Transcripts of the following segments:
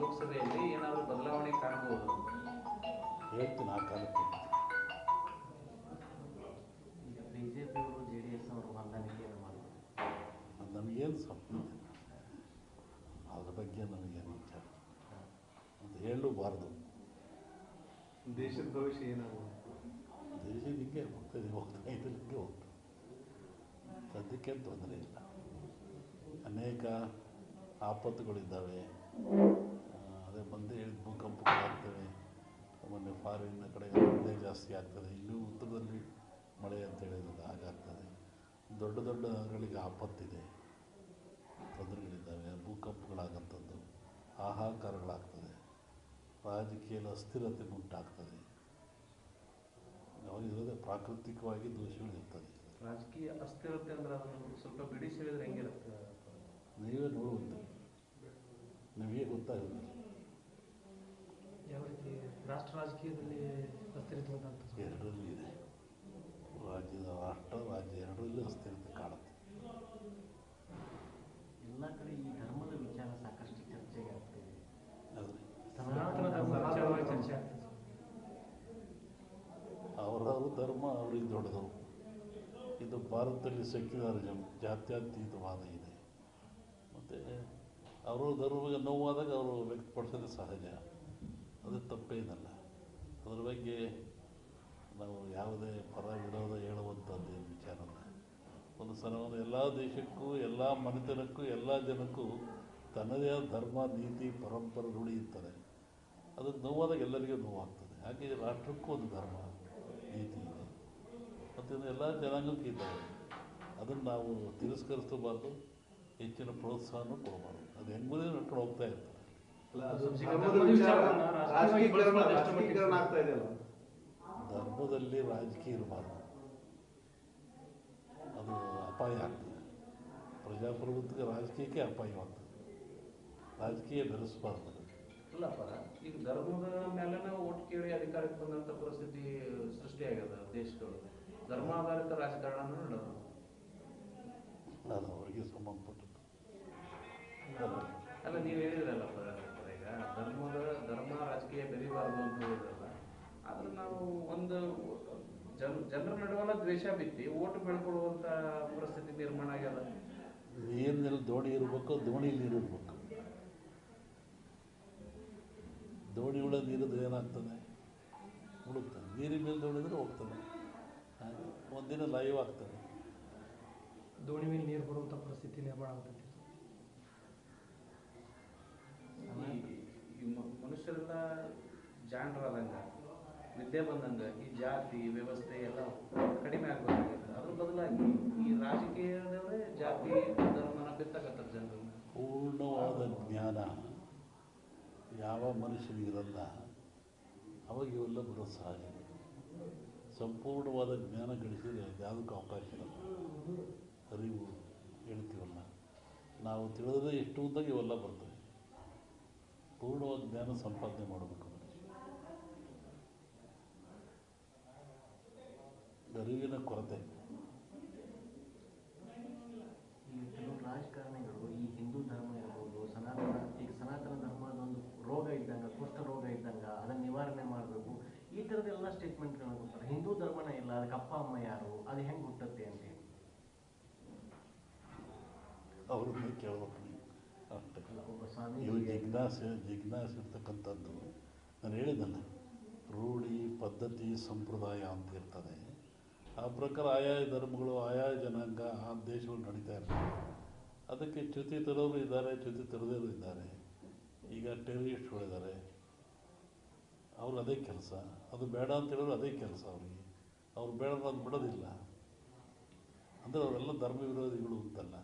ಲೋಕಸಭೆಯಲ್ಲಿ ಏನಾದರೂ ಬದಲಾವಣೆ ಕಾಣಬಹುದು ಹೇಳ್ತೀನಿ ಆ ಕಾಲಕ್ಕೆ. ಈಗ ಬಿಜೆಪಿಯವರು ಜೆ ಡಿ ಎಸ್ ಅವರು ಹೊಂದಾಣಿಕೆಯನ್ನು ಮಾಡಿದ್ರು ಅದು ನಮಗೇನು ಸಂಬಂಧ ಅದ್ರ ಬಗ್ಗೆ ನನಗೇನು ವಿಚಾರ ಅಂತ ಹೇಳಬಾರ್ದು. ದೇಶದ ಭವಿಷ್ಯ ಏನಾಗುತ್ತೆ ದೇಶ ಹಿಂಗೆ ಹೋಗ್ತದೆ ಹೋಗ್ತಾ ಇದ್ರಿಗೆ ಹಿಂಗೆ ಹೋಗ್ತದೆ ಸದ್ಯಕ್ಕೆ ತೊಂದರೆ ಇಲ್ಲ. ಅನೇಕ ಆಪತ್ತುಗಳಿದ್ದಾವೆ. ಮೊನ್ನೆ ಫಾರಿನ್ ಕಡೆ ಮಳೆ ಜಾಸ್ತಿ ಆಗ್ತದೆ. ಇನ್ನೂ ಉತ್ತರದಲ್ಲಿ ಮಳೆ ಅಂತ ಹೇಳಿರೋದು ಹಾಗಾಗ್ತದೆ ದೊಡ್ಡ ದೊಡ್ಡ ನಗರಗಳಿಗೆ ಆಪತ್ತಿದೆ. ತೊಂದರೆಗಳಿದ್ದಾವೆ. ಭೂಕಂಪಗಳಾಗಂಥದ್ದು ಹಾಹಾಕಾರಗಳಾಗ್ತದೆ. ರಾಜಕೀಯದ ಅಸ್ಥಿರತೆ ಉಂಟಾಗ್ತದೆ. ಅವಾಗಿರೋದೇ ಪ್ರಾಕೃತಿಕವಾಗಿ ದೋಷಗಳಿರ್ತದೆ. ರಾಜಕೀಯ ಅಸ್ಥಿರತೆ ಅಂದ್ರೆ ಅದನ್ನು ಸ್ವಲ್ಪ ಬಿಡಿಸಿ ಹೇಳಿದ್ರೆ ಹೆಂಗಿರುತ್ತೆ? ನೀವೇ ನೋಡುವಂತೆ. ನಿಮಗೆ ಗೊತ್ತಾಗುತ್ತೆ ರಾಷ್ಟ್ರ ರಾಜಕೀಯದಲ್ಲಿ ಎರಡರಲ್ಲೂ ಇದೆ. ರಾಜ್ಯದ ರಾಷ್ಟ್ರ ರಾಜ್ಯ ಎರಡರಲ್ಲೂ ಅಸ್ಥಿರತೆ ಕಾಣುತ್ತೆ. ಎಲ್ಲ ಕಡೆ ಈ ಧರ್ಮದ ವಿಚಾರ ಸಾಕಷ್ಟು ಚರ್ಚೆಗೆ ಆಗ್ತದೆ ಅವರವ್ರ ಧರ್ಮ ಅವ್ರಿಗೆ ದೊಡ್ಡದು ಇದು ಭಾರತದಲ್ಲಿ ಸೆಕ್ಯುಲರಿಸಮ್ ಜಾತ್ಯತೀತವಾದ ಇದೆ. ಮತ್ತು ಅವರು ಧರ್ಮಕ್ಕೆ ನೋವಾದಾಗ ಅವರು ವ್ಯಕ್ತಪಡಿಸೋದು ಸಹಜ. ಅದು ತಪ್ಪೇನಲ್ಲ ಅದ್ರ ಬಗ್ಗೆ ನಾವು ಯಾವುದೇ ಪರ ವಿರೋಧ ಹೇಳುವಂಥದ್ದು ಏನು ವಿಚಾರ ಅಲ್ಲ ಒಂದು ಎಲ್ಲ ದೇಶಕ್ಕೂ, ಎಲ್ಲ ಮನೆತನಕ್ಕೂ, ಎಲ್ಲ ಜನಕ್ಕೂ ತನ್ನದೇ ಆದ ಧರ್ಮ, ನೀತಿ, ಪರಂಪರೆ ಇರ್ತದೆ ಅದು ನೋವಾದಾಗ ಎಲ್ಲರಿಗೂ ನೋವಾಗ್ತದೆ. ಹಾಗೆ ರಾಷ್ಟ್ರಕ್ಕೂ ಒಂದು ಧರ್ಮ, ನೀತಿ ಇದೆ. ಮತ್ತು ಇದು ಎಲ್ಲ ಜನಾಂಗಕ್ಕೂ ಇದ್ದಾವೆ ಅದನ್ನು ನಾವು ತಿರಸ್ಕರಿಸಬಾರ್ದು ಹೆಚ್ಚಿನ ಪ್ರೋತ್ಸಾಹನೂ ಕೊಡಬಾರ್ದು. ಅದು ಹೆಂಗೂ ನಡ್ಕೊಂಡು ಹೋಗ್ತಾ ಇರ್ತಾರೆ. ಧರ್ಮದಲ್ಲಿ ರಾಜಕೀಯ ಇರಬಾರ್ದು ಅದು ಅಪಾಯ ಆಗ್ತದೆ. ಪ್ರಜಾಪ್ರಭುತ್ವಕ್ಕೆ ರಾಜಕೀಯಕ್ಕೆ ಅಪಾಯವಾಗ್ತದೆ ರಾಜಕೀಯ ಬೆರೆಸಬಾರ್ದು. ಇಲ್ಲಪ್ಪ ಈಗ ಧರ್ಮದ ಮೇಲೆ ಓಟ್ ಕೇಳಿ ಅಧಿಕಾರಕ್ಕೆ ಬಂದಂತ ಪರಿಸ್ಥಿತಿ ಸೃಷ್ಟಿಯಾಗ್ಯದ ದೇಶದೊಳಗೆ. ಧರ್ಮಾಧಾರಿತ ರಾಜಕಾರಣ ನಡೆದು ಅದು ಅವರಿಗೆ ಸಂಬಂಧಪಟ್ಟದ್ದು. ಅಲ್ಲ ನೀವು ಹೇಳಿದ್ರಲ್ಲಪ್ಪ ಈಗ ಧರ್ಮದ ಧರ್ಮ ರಾಜಕೀಯ ಬೆರಿಬಾರ್ದು ಅಂತ ಹೇಳಿದ್ರಲ್ಲ ಆದ್ರೆ ನಾವು ಒಂದು ಜನ ಜನರ ನಡುವಲ್ಲ ದ್ವೇಷ ಬಿತ್ತಿ ಓಟ್ ಬೆಳ್ಕೊಳ್ಳುವಂತ ಪರಿಸ್ಥಿತಿ ನಿರ್ಮಾಣ ಆಗ್ಯದ? ನೀರಿನಲ್ಲಿ ದೋಣಿ ಇರಬೇಕು ದೋಣಿ ನೀರು ಇರಬೇಕು. ದೋಣಿ ಉಳ ನೀರಿದ್ರೆ ಏನಾಗ್ತದೆ? ಮುಳುಗ್ತದೆ ನೀರಿನ ಮೇಲೆ ದೋಣಿದ್ರೆ ಹೋಗ್ತದೆ. ಒಂದಿನ ಲೈವ್ ಆಗ್ತದೆ. ದೋಣಿ ಮೇಲೆ ನೀರು ಬರುವಂಥ ಪರಿಸ್ಥಿತಿ ನಿರ್ಮಾಣ ಆಗ್ತದೆ. ಮನುಷ್ಯರೆಲ್ಲ ಜಾಣರಾದಂಗ ವಿದ್ಯೆ ಬಂದಂಗೆ ಈ ಜಾತಿ, ವ್ಯವಸ್ಥೆ ಎಲ್ಲ ಕಡಿಮೆ ಆಗ್ಬೇಕಾಗಿದೆ ಅದ್ರ ಬದಲಾಗಿ ಈ ರಾಜಕೀಯದವರೇ ಜಾತಿ ಧರ್ಮನ ಬಿತ್ತಕತ್ತಾರೆ ಜನರು. ಪೂರ್ಣವಾದ ಜ್ಞಾನ ಯಾವ ಮನುಷ್ಯನಿಗಿರಲ್ಲ ಅವಾಗ ಇವೆಲ್ಲ ಬರೋದು ಸಹಜ. ಸಂಪೂರ್ಣವಾದ ಜ್ಞಾನ ಗಳಿಸಿದ್ರೆ ಯಾವುದಕ್ಕೂ ಅವಕಾಶ ಇರಲ್ಲ ಅರಿವು ಹೇಳ್ತೀವಲ್ಲ ನಾವು ತಿಳಿದ್ರೆ ಎಷ್ಟು ಉದ್ದಾಗ ಇವೆಲ್ಲ ಬರ್ತವೆ ಪೂರ್ಣವಾದ ಜ್ಞಾನ ಸಂಪಾದನೆ ಮಾಡಬೇಕು. ಅರಿವಿನ ಕೊರತೆ. ಈ ಕೆಲವು ರಾಜಕಾರಣಿಗಳು ಈ ಹಿಂದೂ ಧರ್ಮ ಇರ್ಬೋದು ಸನಾತನ ಈಗ ಸನಾತನ ಧರ್ಮದ ಒಂದು ರೋಗ ಇದ್ದಂಗೆ ಕುಷ್ಠ ರೋಗ ಇದ್ದಂಗ ಅದನ್ನ ನಿವಾರಣೆ ಮಾಡಬೇಕು. ಈ ಥರದ್ದೆಲ್ಲ ಸ್ಟೇಟ್ಮೆಂಟ್ಗಳನ್ನ ಕೊಡ್ತಾರೆ. ಹಿಂದೂ ಧರ್ಮನೇ ಇಲ್ಲ ಅದಕ್ಕೆ ಅಪ್ಪ ಅಮ್ಮ ಯಾರು? ಅದು ಹೆಂಗೆ ಹುಟ್ಟುತ್ತೆ ಅಂತೇಳಿ ಅವರು ಕೇಳ್ಬೇಕು ನೀವು. ಅಷ್ಟೇ ಒಬ್ಬ ಇವು ಜಿಜ್ಞಾಸೆ ಜಿಜ್ಞಾಸೆ ಇರ್ತಕ್ಕಂಥದ್ದು ನಾನು ಹೇಳಿದ್ದಲ್ಲ ರೂಢಿ ಪದ್ಧತಿ ಸಂಪ್ರದಾಯ ಅಂತ ಇರ್ತದೆ. ಆ ಪ್ರಕಾರ ಆಯಾ ಧರ್ಮಗಳು, ಆಯಾ ಜನಾಂಗ, ಆ ದೇಶಗಳು ನಡೀತಾ ಇರ್ತವೆ ಅದಕ್ಕೆ ಚ್ಯುತಿ ತರೋರು ಇದ್ದಾರೆ, ಚ್ಯುತಿ ತರದೇರು ಇದ್ದಾರೆ. ಈಗ ಟೆರರಿಸ್ಟ್ಗಳಿದ್ದಾರೆ ಅವ್ರು ಅದೇ ಕೆಲಸ. ಅದು ಬೇಡ ಅಂತ ಹೇಳಿದ್ರು ಅದೇ ಕೆಲಸ ಅವರಿಗೆ. ಅವ್ರು ಬೇಡ ಅದು ಬಿಡೋದಿಲ್ಲ. ಅಂದರೆ ಅವರೆಲ್ಲ ಧರ್ಮ ವಿರೋಧಿಗಳು ಅಂತಲ್ಲ.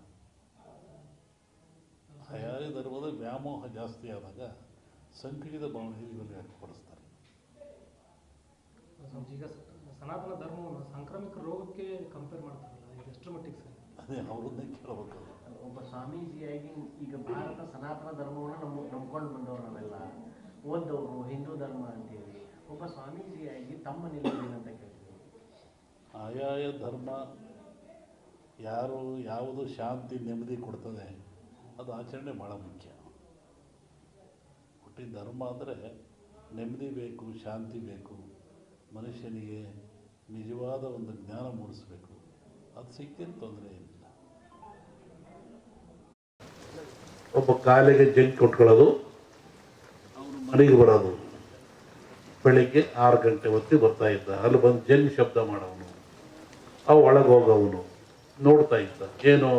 ಆಯಾ ಧರ್ಮದ ವ್ಯಾಮೋಹ ಜಾಸ್ತಿ ಆದಾಗ ಸಂಕುಚಿತ ಭಾವನೆಯಲ್ಲಿ ಇವೆಲ್ಲ ವ್ಯಕ್ತಪಡಿಸ್ತಾರೆ. ಸನಾತನ ಧರ್ಮವನ್ನು ಸಾಂಕ್ರಾಮಿಕ ರೋಗಕ್ಕೆ ಕಂಪೇರ್ ಮಾಡ್ತಾರಲ್ಲ ಇದು ಎಷ್ಟರ ಮಟ್ಟಿಗೆ ಸರಿ? ಅದೇ ಅವರನ್ನೇ ಕೇಳಬೇಕು. ಒಬ್ಬ ಸ್ವಾಮೀಜಿಯಾಗಿ ಈಗ ಭಾರತ ಸನಾತನ ಧರ್ಮವನ್ನು ನಾವು ನಂಬ್ಕೊಂಡು ಬಂದವರು ನಾವೆಲ್ಲ ಓದ್ದವರು ಹಿಂದೂ ಧರ್ಮ ಅಂತೇಳಿ ಒಬ್ಬ ಸ್ವಾಮೀಜಿಯಾಗಿ ತಮ್ಮ ನಿಲುವೇನಂತ ಕೇಳ್ತೀವಿ ಆಯಾಯ ಧರ್ಮ ಯಾರು ಯಾವುದು ಶಾಂತಿ ನೆಮ್ಮದಿ ಕೊಡ್ತದೆ ಅದು ಆಚರಣೆ ಭಾಳ ಮುಖ್ಯ. ಹುಟ್ಟಿದ ಧರ್ಮ ಅಂದರೆ ನೆಮ್ಮದಿ ಬೇಕು ಶಾಂತಿ ಬೇಕು. ಮನುಷ್ಯನಿಗೆ ನಿಜವಾದ ಒಂದು ಜ್ಞಾನ ಮೂಡಿಸಬೇಕು. ಅದು ಸಿಕ್ಕೇನು ತೊಂದರೆ ಏನಿಲ್ಲ ಒಬ್ಬ ಕಾಲಿಗೆ ಜಂಕ್ ಕೊಟ್ಕೊಳ್ಳೋದು, ಅವನು ಮನೆಗೆ ಬರೋದು. ಬೆಳಿಗ್ಗೆ ಆರು ಗಂಟೆ ಹೊತ್ತಿಗೆ ಬರ್ತಾ ಇದ್ದ. ಅಲ್ಲಿ ಬಂದು ಜಂಗ್ ಶಬ್ದ ಮಾಡವನು. ಅವು ಒಳಗೆ ಹೋಗವನು. ನೋಡ್ತಾ ಇದ್ದ. ಏನು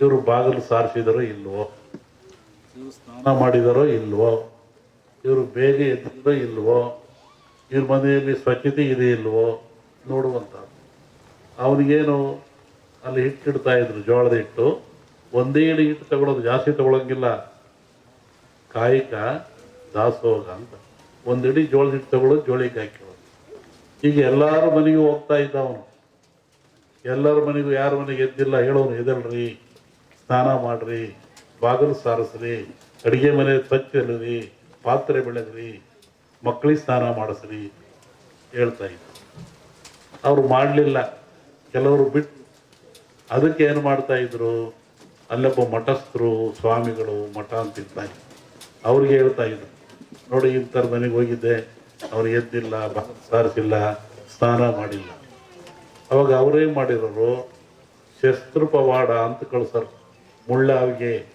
ಇವರು ಬಾಗಿಲು ಸಾರಿಸಿದಾರೋ ಇಲ್ವೋ? ಇವರು ಸ್ನಾನ ಮಾಡಿದಾರೋ ಇಲ್ವೋ? ಇವರು ಬೇಗ ಎದ್ದಿದ್ರೋ ಇಲ್ವೋ? ಇವ್ರ ಮನೆಯಲ್ಲಿ ಸ್ವಚ್ಛತೆ ಇದೆ ಇಲ್ವೋ? ನೋಡುವಂತ ಅವನಿಗೇನು ಅಲ್ಲಿ ಹಿಟ್ಟಿಡ್ತಾ ಇದ್ರು, ಜೋಳದ ಹಿಟ್ಟು, ಒಂದೇ ಇಡಿ ಹಿಟ್ಟು ತಗೊಳ್ಳೋದು ಜಾಸ್ತಿ ತಗೊಳಂಗಿಲ್ಲ. ಕಾಯಿಕ ದಾಸೋಗ ಅಂತ. ಒಂದಿಡಿ ಜೋಳದ ಹಿಟ್ಟು ತಗೊಳ್ಳೋದು ಜೋಳಿಗೆ ಹಾಕಿರೋದು. ಈಗ ಎಲ್ಲರ ಮನೆಗೂ ಹೋಗ್ತಾ ಇದ್ದ ಅವನು ಎಲ್ಲರ ಮನೆಗೂ ಯಾರ ಮನೆಗೆ ಎದ್ದಿಲ್ಲ, ಹೇಳೋನು ಎದಲ್ರಿ ಸ್ನಾನ ಮಾಡ್ರಿ, ಬಾಗಿಲು ಸಾರಿಸ್ರಿ, ಅಡಿಗೆ ಮನೆ ಸ್ವಚ್ಛ ಇಲ್ಲರಿ, ಪಾತ್ರೆ ಬೆಳೆದ್ರಿ ಮಕ್ಕಳಿಗೆ ಸ್ನಾನ ಮಾಡಿಸ್ರಿ, ಹೇಳ್ತಾ ಇದ್ದ ಅವ್ರು ಮಾಡಲಿಲ್ಲ. ಕೆಲವರು ಬಿಟ್ಟು ಅದಕ್ಕೆ ಏನು ಮಾಡ್ತಾ ಇದ್ರು? ಅಲ್ಲೊಬ್ಬ ಮಠಸ್ಥರು, ಸ್ವಾಮಿಗಳು ಮಠ ಅಂತ ಇರ್ತಾರೆ ಅವ್ರಿಗೆ ಹೇಳ್ತಾ ಇದ್ರು. ನೋಡಿ ಇಂಥರ ಮನೆಗೆ ಹೋಗಿದ್ದೆ. ಅವ್ರು ಎದ್ದಿಲ್ಲ ಸಾರಿಸಿಲ್ಲ, ಸ್ನಾನ ಮಾಡಿಲ್ಲ. ಅವಾಗ ಅವರೇನು ಮಾಡಿರೋರು? ಶಸ್ತ್ರ ಪವಾಡ ಅಂತ ಕಳ್ಸರು. ಮುಳ್ಳಾವಿಗೆ.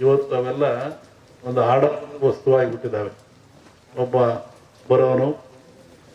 ಇವತ್ತು ಅವೆಲ್ಲ ಒಂದು ಆಡ ವಸ್ತುವಾಗಿಬಿಟ್ಟಿದ್ದಾವೆ ಒಬ್ಬ ಬರೋನು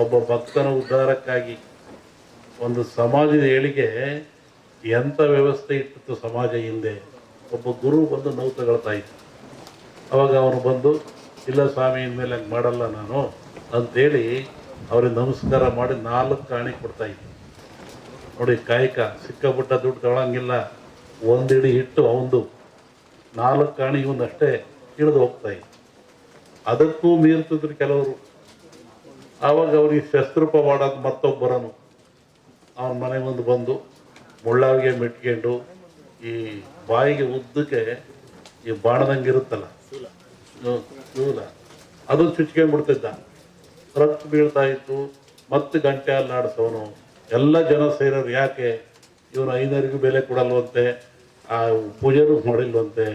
ಒಬ್ಬ ಭಕ್ತರ ಉದ್ಧಾರಕ್ಕಾಗಿ ಒಂದು ಸಮಾಜದ ಏಳಿಗೆ ಎಂಥ ವ್ಯವಸ್ಥೆ ಇಟ್ಟಿತ್ತು ಸಮಾಜ ಹಿಂದೆ ಒಬ್ಬ ಗುರು ಬಂದು ನೋವು ತಗೊಳ್ತಾ ಇದ್ದ. ಅವಾಗ ಅವನು ಬಂದು, ಇಲ್ಲ ಸ್ವಾಮಿ, ಇನ್ಮೇಲೆ ಹಂಗೆ ಮಾಡಲ್ಲ ನಾನು ಅಂತೇಳಿ ಅವ್ರಿಗೆ ನಮಸ್ಕಾರ ಮಾಡಿ ನಾಲ್ಕು ಕಾಣಿ ಕೊಡ್ತಾ ಇದ್ದ. ನೋಡಿ, ಕಾಯಕ, ಸಿಕ್ಕಾಪಟ್ಟ ದುಡ್ಡು ತಗೊಳಂಗಿಲ್ಲ. ಒಂದಿಡಿ ಹಿಟ್ಟು ಅವಂದು. ನಾಲ್ಕು ಕಾಣಿ ಇಳಿದು ಹೋಗ್ತಾ ಇದ್ದ. ಅದಕ್ಕೂ ಮೀರ್ತಿದ್ರು ಕೆಲವರು. ಆವಾಗ ಅವ್ರಿಗೆ ಶಸ್ತ್ರೂಪ ಮಾಡೋದು ಮತ್ತೊಬ್ಬರನು ಅವನ ಮನೆ ಮುಂದೆ ಬಂದು ಮುಳ್ಳಾವಿಗೆ ಮೆಟ್ಕೊಂಡು ಈ ಬಾಯಿಗೆ ಉದ್ದಕ್ಕೆ ಈ ಬಾಣದಂಗೆ ಇರುತ್ತಲ್ಲ? ಹ್ಮ್, ಶೂಲ ಅದು ಚುಚ್ಕೊಂಡ್ಬಿಡ್ತಿದ್ದ ರಕ್ತ ಬೀಳ್ತಾ ಇತ್ತು ಮತ್ತೆ ಗಂಟೆ ಅಲ್ಲಾಡಿಸೋನು ಎಲ್ಲ ಜನ ಸೇರೋರು ಯಾಕೆ? ಇವನು ಐನರಿಗೂ ಬೆಲೆ ಕೊಡಲ್ವಂತೆ ಆ ಪೂಜೆನೂ ಮಾಡಿಲ್ವಂತೆ.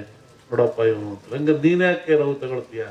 ನೋಡಪ್ಪ ಇವನು ಅಂತ. ಹಂಗೆ ನೀನು ಯಾಕೆ ನೋವು ತಗೊಳ್ತೀಯ?